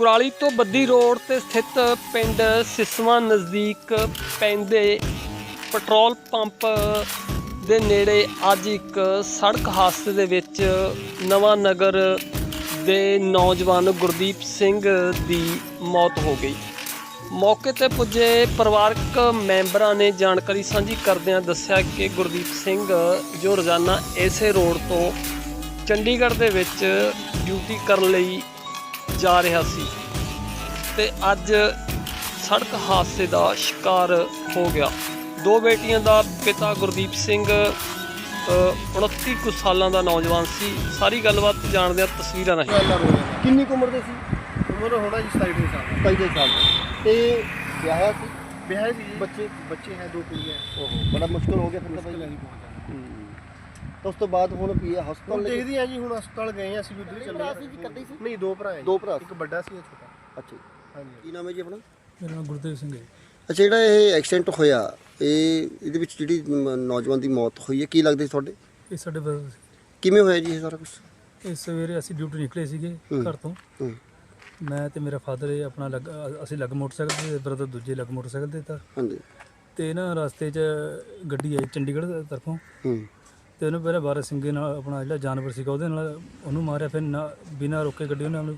ਕੁਰਾਲੀ ਤੋਂ ਬੱਦੀ ਰੋਡ ਤੇ ਸਥਿਤ ਪਿੰਡ ਸਿਸਵਾਂ ਨਜ਼ਦੀਕ ਪੈਂਦੇ ਪੈਟਰੋਲ ਪੰਪ ਦੇ ਨੇੜੇ ਅੱਜ ਇੱਕ ਸੜਕ ਹਾਦਸੇ ਦੇ ਵਿੱਚ ਨਵਾਂ ਨਗਰ ਦੇ ਨੌਜਵਾਨ ਗੁਰਦੀਪ ਸਿੰਘ ਦੀ ਮੌਤ ਹੋ ਗਈ। ਮੌਕੇ ਤੇ ਪੁੱਜੇ ਪਰਿਵਾਰਕ ਮੈਂਬਰਾਂ ਨੇ ਜਾਣਕਾਰੀ ਸਾਂਝੀ ਕਰਦਿਆਂ ਦੱਸਿਆ ਕਿ ਗੁਰਦੀਪ ਸਿੰਘ ਜੋ ਰੋਜ਼ਾਨਾ ਇਸੇ ਰੋਡ ਤੋਂ ਚੰਡੀਗੜ੍ਹ ਦੇ ਵਿੱਚ ਡਿਊਟੀ ਕਰਨ ਲਈ ਜਾ ਰਿਹਾ ਸੀ। ਤੇ ਅੱਜ ਸੜਕ ਹਾਦਸੇ ਦਾ ਸ਼ਿਕਾਰ ਹੋ ਗਿਆ। ਦੋ ਬੇਟੀਆਂ ਦਾ ਪਿਤਾ ਗੁਰਦੀਪ ਸਿੰਘ ਅ, 29 ਕੁ ਸਾਲਾਂ ਦਾ ਨੌਜਵਾਨ ਸੀ। ਸਾਰੀ ਗੱਲਬਾਤ ਜਾਣਦੇ ਆ ਤਸਵੀਰਾਂ ਰਾਹੀਂ। ਕਿੰਨੀ ਕੁ ਉਮਰ ਦੇ ਸੀ? ਉਮਰ ਹੋਣਾ ਜੀ 27 ਸਾਲ। 25 ਸਾਲ। ਦੇ ਤੇ ਵਿਆਹਿਆ ਸੀ? ਵਿਆਹ ਸੀ ਬੱਚੇ? ਬੱਚੇ ਹੈ ਦੋ ਕੁੜੀਆਂ। ਓਹੋ ਬੜਾ ਮੁਸ਼ਕਲ ਹੋ ਗਿਆ ਫਿਰ ਤਾਂ ਭਾਈ ਨਹੀਂ। ਤਾਂ ਉਸ ਤੋਂ ਬਾਅਦ ਹੁਣ ਕੀ ਹੈ ਹੁਣ ਹਸਪਤਾਲ ਦੇਖਦੇ ਆ ਜੀ ਹੁਣ ਹਸਪਤਾਲ ਗਏ ਆ ਅਸੀਂ ਵੀ ਉੱਧਰ ਚੱਲੇ ਸੀ ਜੀ, ਇਕੱਲੇ ਸੀ? ਨਹੀਂ ਦੋ ਭਰਾ ਹੈ ਦੋ ਭਰਾ ਇੱਕ ਵੱਡਾ ਸੀ ਇੱਕ ਛੋਟਾ। ਅੱਛਾ ਜੀ। ਹਾਂਜੀ। ਕੀ ਨਾਮ ਹੈ ਜੀ ਆਪਣਾ? ਮੇਰਾ ਨਾਮ ਗੁਰਦੇਵ ਸਿੰਘ ਹੈ। ਅੱਛਾ ਜਿਹੜਾ ਇਹ ਐਕਸੀਡੈਂਟ ਹੋਇਆ ਇਹ ਇਹਦੇ ਵਿੱਚ ਜਿਹੜੀ ਮ- ਨੌਜਵਾਨ ਦੀ ਮੌਤ ਹੋਈ ਹੈ ਕੀ ਲੱਗਦਾ ਸੀ ਤੁਹਾਡੇ? ਇਹ ਸਾਡੇ brother ਸੀ। ਕਿਵੇਂ ਹੋਇਆ ਜੀ ਇਹ ਸਾਰਾ ਕੁਝ ਇਹ ਸਵੇਰੇ ਅਸੀਂ ਡਿਊਟੀ ਨਿਕਲੇ ਸੀਗੇ। ਘਰ ਤੋਂ। ਹੂੰ। ਮੈਂ ਤੇ ਮੇਰਾ ਫਾਦਰ ਇਹ ਆਪਣਾ ਲੱਗ ਅ- ਅਸੀਂ ਲੱਗ ਮੋਟਰਸਾਈਕਲ ਤੇ ਬ੍ਰਦਰ ਦੂਜੇ ਲੱਗ ਮੋਟਰਸਾਈਕਲ ਤੇ ਤਾਂ। ਹਾਂਜੀ। ਤੇ ਨਾ ਰਸਤੇ 'ਚ ਗੱਡੀ ਆਈ ਚੰਡੀਗੜ੍ਹ ਦੀ ਤਰਫੋਂ। ਹੂੰ। ਤੇ ਉਹਨੇ ਪਹਿਲਾਂ ਬਾਰਹ ਸਿੰਘੇ ਨਾਲ ਆਪਣਾ ਜਿਹੜਾ ਜਾਨਵਰ ਸੀਗਾ ਉਹਦੇ ਨਾਲ ਉਹਨੂੰ ਮਾਰਿਆ ਫਿਰ ਨਾ ਬਿਨਾਂ ਰੋਕੇ ਗੱਡੀ ਉਹਨੇ ਆਪਣੇ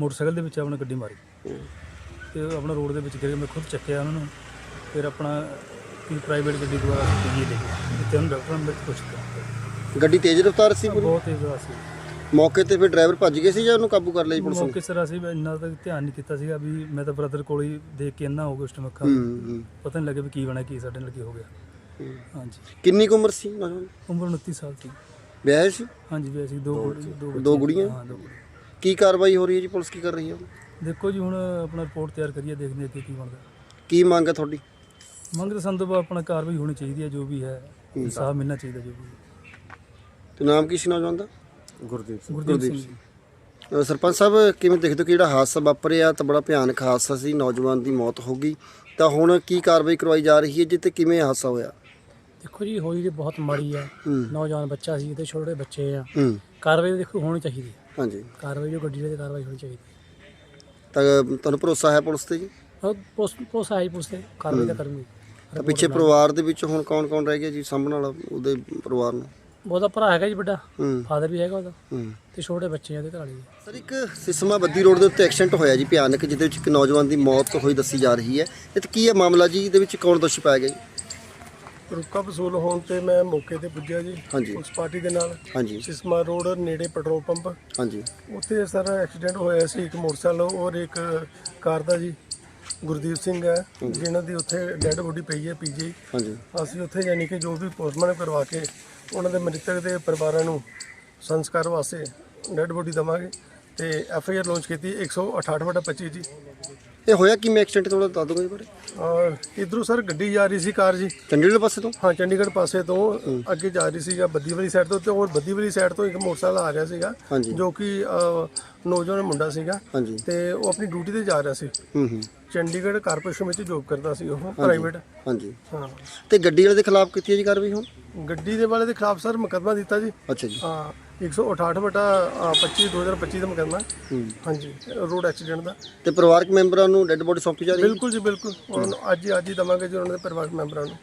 ਮੋਟਰਸਾਈਕਲ ਦੇ ਵਿੱਚ ਆਪਣਾ ਗੱਡੀ ਮਾਰੀ। ਤੇ ਉਹ ਆਪਣਾ ਰੋਡ ਦੇ ਵਿੱਚ ਗਿਰ ਕੇ ਮੈਂ ਖੁਦ ਚੱਕਿਆ ਉਹਨਾਂ ਨੂੰ ਫਿਰ ਆਪਣਾ ਕੀ ਪ੍ਰਾਈਵੇਟ ਗੱਡੀ ਦੁਆਰਾ ਪੀਜੀ ਲੈ ਗਏ ਜਿੱਥੇ ਉਹਨੂੰ ਡਾਕਟਰਾਂ ਨੇ ਕੁਛ ਕੀਤਾ ਗੱਡੀ ਤੇਜ਼ ਰਫ਼ਤਾਰ ਸੀ ਪੂਰੀ? ਬਹੁਤ ਤੇਜ਼ ਸੀ। ਮੌਕੇ ਤੇ ਫਿਰ ਡਰਾਈਵਰ ਭੱਜ ਗਏ ਸੀ ਜਾਂ ਉਹਨੂੰ ਕਾਬੂ ਕਰ ਲਿਆ ਜੀ ਪੁਲਿਸ ਨੇ? ਮੌਕੇ ਸਿਰ ਅਸੀਂ ਇੰਨਾ ਤੱਕ ਧਿਆਨ ਨਹੀਂ ਕੀਤਾ ਸੀਗਾ ਵੀ ਮੈਂ ਤਾਂ ਬ੍ਰਦਰ ਕੋਲ ਹੀ ਦੇਖ ਕੇ ਇੰਨਾ ਹੋ ਗਿਆ ਉਸ ਟਾਈਮ ਅੱਖਾਂ ਹੂੰ ਹੂੰ। ਪਤਾ ਨਹੀਂ ਲੱਗਿਆ ਵੀ ਕੀ ਬਣਾ ਕੀ ਸਾਡੇ ਨਾਲ ਕੀ ਹੋ ਗਿਆ। ਹਾਂਜੀ। ਕਿੰਨੀ ਕੁ ਉਮਰ ਸੀ ਨੌਜਵਾਨ? ਉਮਰ 29 ਸਾਲ ਸੀ। ਵਿਆਹਿਆ ਸੀ? ਹਾਂਜੀ ਵੀ ਅਸੀਂ ਦੋ ਗੁੜ- ਦੋ ਦੋ ਬੱਚੇ- ਗੁੜੀਆਂ? ਹਾਂ ਦੋ ਗੁੜੀਆਂ। ਕੀ ਕਾਰਵਾਈ ਹੋ ਰਹੀ ਹੈ ਜੀ? ਪੁਲਿਸ ਕੀ ਕਰ ਰਹੀ ਹੈ? ਦੇਖੋ ਜੀ ਹੁਣ ਆਪਣਾ ਰਿਪੋਰਟ ਤਿਆਰ ਕਰੀਏ ਦੇਖਦੇ ਹਾਂ ਅੱਗੇ ਕੀ ਬਣਦਾ। ਕੀ ਮੰਗ ਹੈ ਤੁਹਾਡੀ? ਮੰਗ ਤਾਂ ਸੰਦਬ ਆਪਣਾ ਕਾਰਵਾਈ ਹੋਣੀ ਚਾਹੀਦੀ ਹੈ ਜੋ ਵੀ ਹੈ। ਇਨਸਾਫ ਮਿਲਣਾ ਚਾਹੀਦਾ ਜੋ ਵੀ ਹੈ। ਤੇ ਨਾਮ ਕੀ ਸੀ ਨੌਜਵਾਨ ਦਾ? ਗੁਰਦੀਪ ਗੁਰਦੀਪ ਸਿੰਘ। ਜੀ ਅ, ਸਰਪੰਚ ਸਾਹਿਬ ਕਿਵੇਂ ਦੇਖਦੇ ਹੋ ਕਿ ਜਿਹੜਾ ਹਾਦਸਾ ਵਾਪਰਿਆ ਤਾਂ ਬੜਾ ਭਿਆਨਕ ਹਾਦਸਾ ਸੀ ਨੌਜਵਾਨ ਦੀ ਮੌਤ ਹੋ ਗਈ। ਤਾਂ ਹੁਣ ਕੀ ਕਾਰਵਾਈ ਕਰਵਾਈ ਜਾ ਰਹੀ ਹੈ ਜੀ ਤੇ ਕਿਵੇਂ ਹਾਦਸਾ ਹੋਇਆ? ਦੇਖੋ ਜੀ ਹੋਈ ਤੇ ਬਹੁਤ ਮਾੜੀ ਆ। ਨੌਜਵਾਨ ਬੱਚਾ ਸੀ ਤੇ ਛੋਟੇ ਬੱਚੇ ਆ। ਹੂੰ। ਕਾਰਵਾਈ ਦੇਖੋ ਹੋਣੀ ਚਾਹੀਦੀ ਹਾਂਜੀ। ਕਾਰਵਾਈ ਜੋ ਗੱਡੀ ਦੇ ਕਾਰਵਾਈ ਹੋਣੀ ਚਾਹੀਦੀ ਤਾਂ ਤੁਹਾਨੂੰ ਭਰੋਸਾ ਹੈ ਪੁਲਿਸ ਤੇ ਜੀ? ਪੋਸ ਪੋਸ ਆਈ ਪੁੱਛਦੇ ਕਾਰਵਾਈ ਤਾਂ ਕਰੂੰਗੀ। ਤਾਂ ਪਿੱਛੇ ਪਰਿਵਾਰ ਦੇ ਵਿੱਚ ਹੁਣ ਕੌਣ ਕੌਣ ਰਹਿ ਗਿਆ ਜੀ ਸਾਹਮਣੇ ਵਾਲਾ ਉਹਦੇ ਪਰਿਵਾਰ ਨੂੰ ਉਹਦਾ ਭਰਾ ਹੈਗਾ ਜੀ ਵੱਡਾ। ਹੂੰ। ਫਾਦਰ ਵੀ ਹੈਗਾ ਉਹਦਾ। ਹੂੰ। ਤੇ ਛੋਟੇ ਬੱਚੇ ਆ ਉਹਦੇ ਘਰ ਵਾਲੀ। ਸਰ ਇੱਕ ਸਿਸਮਾ ਬੱਦੀ ਰੋਡ ਦੇ ਉੱਤੇ ਐਕਸੀਡੈਂਟ ਹੋਇਆ ਜੀ ਭਿਆਨਕ ਜਿਹਦੇ ਵਿੱਚ ਇੱਕ ਨੌਜਵਾਨ ਦੀ ਮੌਤ ਹੋਈ ਦੱਸੀ ਜਾ ਰਹੀ ਹੈ। ਇਹ ਤੇ ਕੀ ਹੈ ਮਾਮਲਾ ਜੀ? ਇਹਦੇ ਵਿੱਚ ਕੌਣ ਦੋਸ਼ੀ ਪਾਇਆ ਗਿਆ ਜੀ? ਰੁਕਾ ਵਸੂਲ ਹੋਣ ਤੇ ਮੈਂ ਮੌਕੇ ਤੇ ਪੁੱਜਿਆ ਜੀ। ਹਾਂਜੀ। ਉਸ ਪਾਰਟੀ ਦੇ ਨਾਲ। ਹਾਂਜੀ। ਸਿਸਮਾ ਰੋਡ ਨੇੜੇ ਪੈਟਰੋਲ ਪੰਪ। ਹਾਂਜੀ। ਉੱਥੇ ਸਰ ਐਕਸੀਡੈਂਟ ਹੋਇਆ ਸੀ ਇੱਕ ਮੋਟਰਸਾਈਕਲ ਔਰ ਇੱਕ ਕਾਰ ਦਾ ਜੀ। ਗੁਰਦੀਪ ਸਿੰਘ ਹੈ ਜਿਨ੍ਹਾਂ ਦੀ ਉੱਥੇ ਡੈੱਡ ਬੋਡੀ ਪਈ ਹੈ ਪੀਜੀ। ਹਾਂਜੀ। ਅਸੀਂ ਉੱਥੇ ਯਾਨੀ ਕਿ ਜੋ ਵੀ ਪੋਸਟਮਾਰਟਮ ਕਰਵਾ ਕੇ ਉਹਨਾਂ ਦੇ ਮ੍ਰਿਤਕ ਦੇ ਪਰਿਵਾਰਾਂ ਨੂੰ ਸੰਸਕਾਰ ਵਾਸਤੇ ਡੈੱਡ ਬੋਡੀ ਦਵਾਂਗੇ। ਤੇ ਐਫ ਆਈ ਆਰ ਲਾਂਚ ਕੀਤੀ 168 ਵਟਾ 25 ਜੀ। ਇਹ ਹੋਇਆ ਕਿਵੇਂ ਐਕਸੀਡੈਂਟ ਥੋੜਾ ਦੱਸ ਦੋਗੇ ਜੀ ਬਾਰੇ। ਔਰ ਇਧਰੋਂ ਸਰ ਗੱਡੀ ਜਾ ਰਹੀ ਸੀ ਕਾਰ ਜੀ। ਚੰਡੀਗੜ੍ਹ ਪਾਸੇ ਤੋਂ? ਹਾਂ ਚੰਡੀਗੜ੍ਹ ਪਾਸੇ ਤੋਂ ਅੱਗੇ ਜਾ ਰਹੀ ਸੀਗਾ ਬੱਦੀ ਵਾਲੀ ਸਾਈਡ ਤੋਂ ਤੇ ਹੋਰ ਬੱਦੀ ਵਾਲੀ ਸਾਈਡ ਤੋਂ ਇੱਕ ਮੋਟਰਸਾਈਕਲ ਆ ਰਿਹਾ ਸੀਗਾ ਹਾਂਜੀ। ਜੋ ਕਿ ਨੌਜਵਾਨ ਮੁੰਡਾ ਸੀਗਾ। ਹਾਂਜੀ। ਤੇ ਉਹ ਆਪਣੀ ਡਿਊਟੀ ਤੇ ਜਾ ਰਿਹਾ ਸੀ। ਹੂੰ ਹੂੰ। ਚੰਡੀਗੜ੍ਹ ਕਾਰਪੋਰੇਸ਼ਨ ਵਿੱਚ ਜੋਬ ਕਰਦਾ ਸੀ ਉਹ ਪ੍ਰਾਈਵੇਟ ਹਾਂਜੀ। ਹਾਂ। ਤੇ ਗੱਡੀ ਵਾਲੇ ਦੇ ਖਿਲਾਫ ਕੀਤੀ ਹੈ ਜੀ ਕਾਰਵਾਈ ਹੁਣ? ਗੱਡੀ ਦੇ ਵਾਲੇ ਦੇ ਖਿਲਾਫ ਸਰ ਮੁਕੱਦਮਾ ਦਿੱਤਾ ਜੀ। ਅੱਛਾ ਜੀ। ਹਾਂ। 168 ਬਟਾ 25 2025 ਦਾ ਮੁਕੱਦਮਾ। ਹੂੰ। ਹਾਂਜੀ ਰੋਡ ਐਕਸੀਡੈਂਟ ਦਾ। ਤੇ ਪਰਿਵਾਰਕ ਮੈਂਬਰਾਂ ਨੂੰ ਡੈੱਡ ਬੋਡੀ ਸੌਂਪੀ ਜਾ ਰਹੀ ਹੈ? ਬਿਲਕੁਲ ਜੀ ਬਿਲਕੁਲ। ਉਹਨਾਂ ਨੂੰ ਅੱਜ ਹੀ ਅੱਜ ਹੀ ਦਵਾਂਗੇ ਜੀ ਉਹਨਾਂ ਦੇ ਪਰਿਵਾਰਕ ਮੈਂਬਰਾਂ ਨੂੰ।